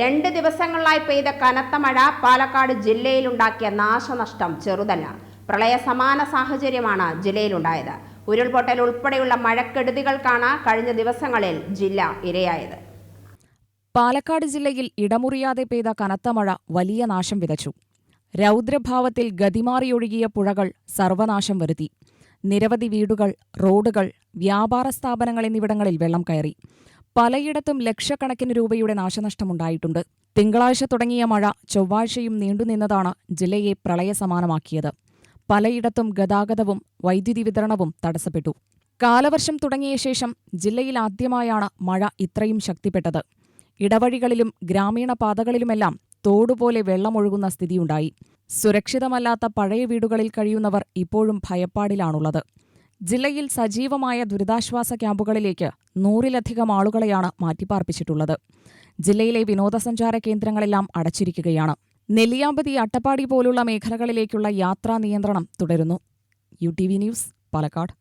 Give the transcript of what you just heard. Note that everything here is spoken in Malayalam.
രണ്ട് ദിവസങ്ങളിലായി പെയ്ത കനത്ത മഴ പാലക്കാട് ജില്ലയിലുണ്ടാക്കിയ നാശനഷ്ടം ചെറുതല്ല പ്രളയ സമാന സാഹചര്യമാണ് ജില്ലയിലുണ്ടായത്. ഉരുൾപൊട്ടൽ ഉൾപ്പെടെയുള്ള മഴക്കെടുതികൾക്കാണ് കഴിഞ്ഞ ദിവസങ്ങളിൽ ജില്ല ഇരയായത്. പാലക്കാട് ജില്ലയിൽ ഇടമുറിയാതെ പെയ്ത കനത്ത മഴ വലിയ നാശം വിതച്ചു. രൗദ്രഭാവത്തിൽ ഗതിമാറിയൊഴുകിയ പുഴകൾ സർവനാശം വരുത്തി. നിരവധി വീടുകൾ റോഡുകൾ വ്യാപാര സ്ഥാപനങ്ങൾ എന്നിവിടങ്ങളിൽ വെള്ളം കയറി. പലയിടത്തും ലക്ഷക്കണക്കിന് രൂപയുടെ നാശനഷ്ടമുണ്ടായിട്ടുണ്ട്. തിങ്കളാഴ്ച തുടങ്ങിയ മഴ ചൊവ്വാഴ്ചയും നീണ്ടുനിന്നതാണ് ജില്ലയെ പ്രളയസമാനമാക്കിയത്. പലയിടത്തും ഗതാഗതവും വൈദ്യുതി വിതരണവും തടസ്സപ്പെട്ടു. കാലവർഷം തുടങ്ങിയ ശേഷം ജില്ലയിൽ ആദ്യമായാണ് മഴ ഇത്രയും ശക്തിപ്പെട്ടത്. ഇടവഴികളിലും ഗ്രാമീണ പാതകളിലുമെല്ലാം തോടുപോലെ വെള്ളമൊഴുകുന്ന സ്ഥിതിയുണ്ടായി. സുരക്ഷിതമല്ലാത്ത പഴയ വീടുകളിൽ കഴിയുന്നവർ ഇപ്പോഴും ഭയപ്പാടിലാണുള്ളത്. ജില്ലയിൽ സജീവമായ ദുരിതാശ്വാസ ക്യാമ്പുകളിലേക്ക് നൂറിലധികം ആളുകളെയാണ് മാറ്റിപ്പാർപ്പിച്ചിട്ടുള്ളത്. ജില്ലയിലെ വിനോദസഞ്ചാര കേന്ദ്രങ്ങളെല്ലാം അടച്ചിരിക്കുകയാണ്. നെല്ലിയാമ്പതി അട്ടപ്പാടി പോലുള്ള മേഖലകളിലേക്കുള്ള യാത്രാ നിയന്ത്രണം തുടരുന്നു. U T V news Palakkad.